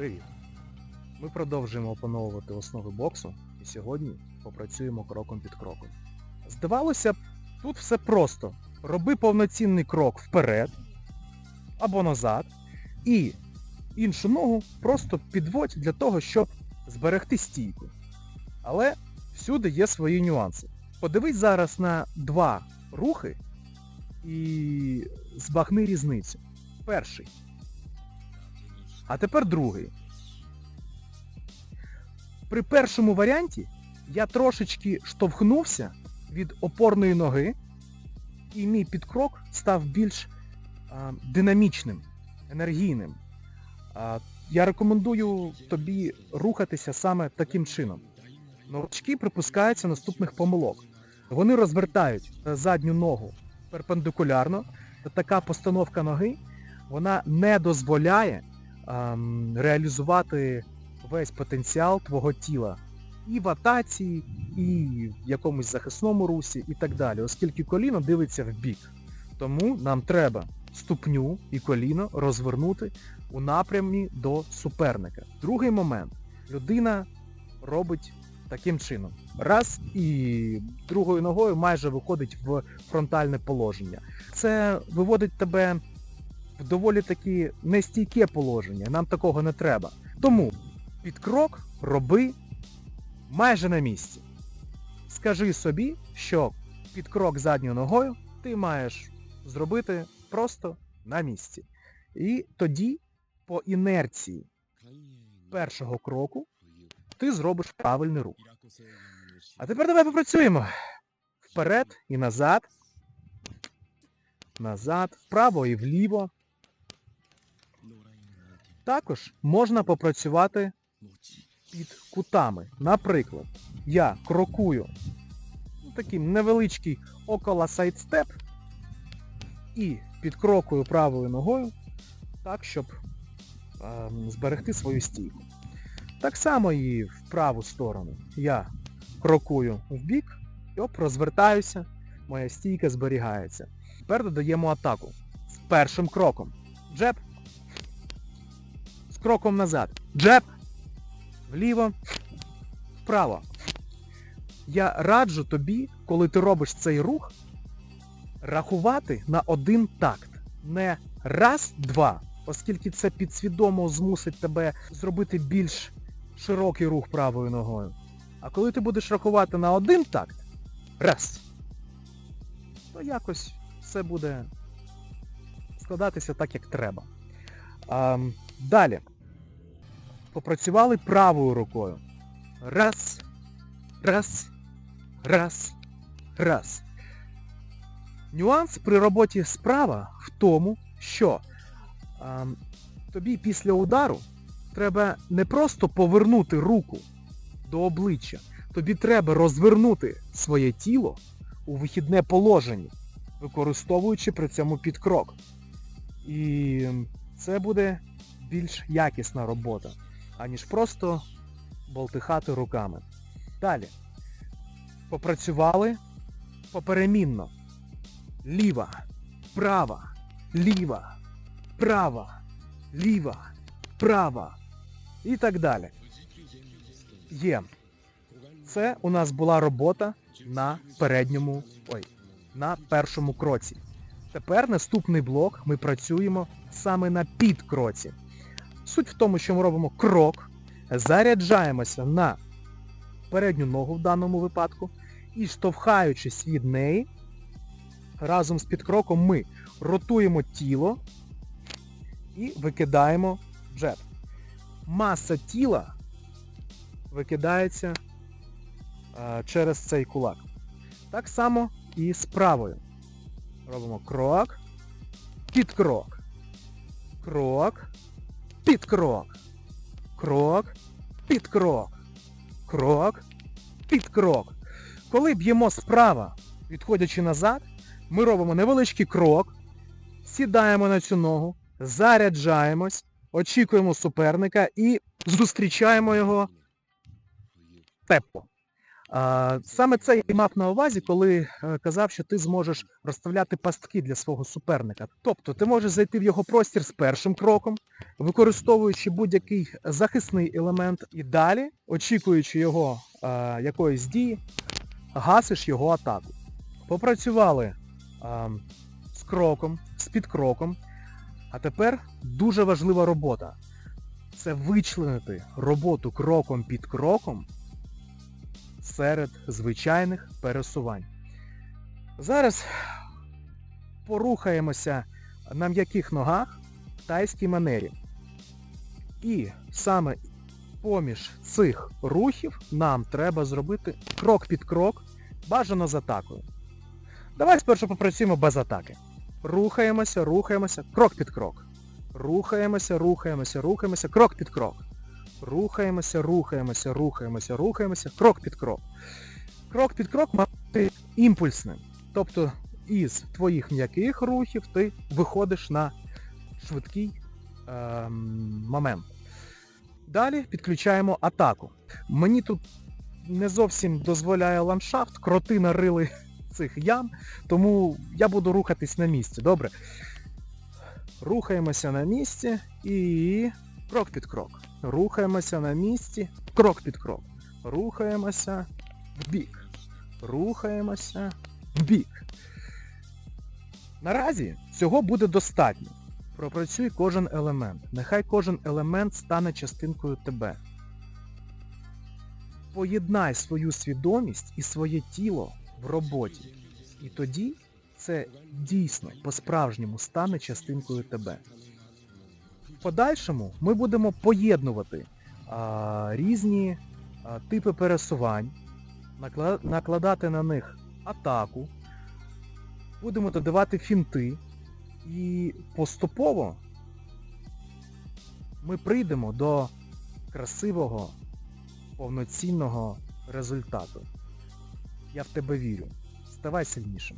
Привіт! Ми продовжуємо опановувати основи боксу і сьогодні попрацюємо кроком під кроком. Здавалося б, тут все просто. Роби повноцінний крок вперед або назад і іншу ногу просто підводь для того, щоб зберегти стійку. Але всюди є свої нюанси. Подивись зараз на два рухи і збагни різницю. Перший. А тепер другий. При першому варіанті я трошечки штовхнувся від опорної ноги, і мій підкрок став більш а, динамічним, енергійним. А, я рекомендую тобі рухатися саме таким чином. Новачки припускаються наступних помилок. Вони розвертають е, задню ногу перпендикулярно, та така постановка ноги вона не дозволяє реалізувати весь потенціал твого тіла і в атаці, і в якомусь захисному русі, і так далі, оскільки коліно дивиться в бік. Тому нам треба ступню і коліно розвернути у напрямі до суперника. Другий момент. Людина робить таким чином. Раз і другою ногою майже виходить в фронтальне положення. Це виводить тебе в доволі таки нестійке положення. Нам такого не треба. Тому під крок роби майже на місці. Скажи собі, що під крок задньою ногою ти маєш зробити просто на місці. І тоді по інерції першого кроку ти зробиш правильний рух. А тепер давай попрацюємо. Вперед і назад. Назад, вправо і вліво. Також можна попрацювати під кутами. Наприклад, я крокую такий невеличкий около сайдстеп і підкрокую правою ногою так, щоб е, зберегти свою стійку. Так само і в праву сторону. Я крокую в бік, і оп, розвертаюся, моя стійка зберігається. Тепер додаємо атаку першим кроком. Джеб. Кроком назад. Джеб. Вліво. Вправо. Я раджу тобі, коли ти робиш цей рух, рахувати на один такт. Не раз, два, оскільки це підсвідомо змусить тебе зробити більш широкий рух правою ногою. А коли ти будеш рахувати на один такт, раз, то якось все буде складатися так, як треба. А, далі. Попрацювали правою рукою. Раз, раз, раз, раз. Нюанс при роботі справа в тому, що а, тобі після удару треба не просто повернути руку до обличчя, тобі треба розвернути своє тіло у вихідне положення, використовуючи при цьому підкрок. І це буде більш якісна робота, аніж просто болтихати руками. Далі. Попрацювали поперемінно. Ліва, права, ліва, права, ліва, права і так далі. Є. Це у нас була робота на передньому, ой, на першому кроці. Тепер наступний блок ми працюємо саме на підкроці. Суть в тому, що ми робимо крок, заряджаємося на передню ногу в даному випадку і штовхаючись від неї, разом з підкроком ми ротуємо тіло і викидаємо джеб. Маса тіла викидається а, через цей кулак. Так само і з правою. Робимо крок, підкрок. Крок, підкрок. Крок, підкрок. Крок, підкрок. Коли б'ємо справа, відходячи назад, ми робимо невеличкий крок, сідаємо на цю ногу, заряджаємось, очікуємо суперника і зустрічаємо його тепло. Саме це я мав на увазі, коли е, казав, що ти зможеш розставляти пастки для свого суперника. Тобто ти можеш зайти в його простір з першим кроком, використовуючи будь-який захисний елемент і далі, очікуючи його е, якоїсь дії, гасиш його атаку. Попрацювали е, з кроком, з підкроком, а тепер дуже важлива робота. Це вичленити роботу кроком під кроком серед звичайних пересувань. Зараз порухаємося на м'яких ногах тайській манері. І саме поміж цих рухів нам треба зробити крок під крок, бажано з атакою. Давай спершу попрацюємо без атаки. Рухаємося, рухаємося, крок під крок. Рухаємося, рухаємося, рухаємося, крок під крок. Рухаємося, рухаємося, рухаємося, рухаємося, крок під крок. Крок під крок має бути імпульсним. Тобто із твоїх м'яких рухів ти виходиш на швидкий ем, момент. Далі підключаємо атаку. Мені тут не зовсім дозволяє ландшафт, кроти нарили цих ям, тому я буду рухатись на місці, добре? Рухаємося на місці і крок під крок. Рухаємося на місці, крок під крок. Рухаємося в бік. Рухаємося в бік. Наразі цього буде достатньо. Пропрацюй кожен елемент. Нехай кожен елемент стане частинкою тебе. Поєднай свою свідомість і своє тіло в роботі. І тоді це дійсно по-справжньому стане частинкою тебе. В подальшому ми будемо поєднувати а, різні а, типи пересувань, накладати на них атаку, будемо додавати фінти і поступово ми прийдемо до красивого, повноцінного результату. Я в тебе вірю. Ставай сильнішим.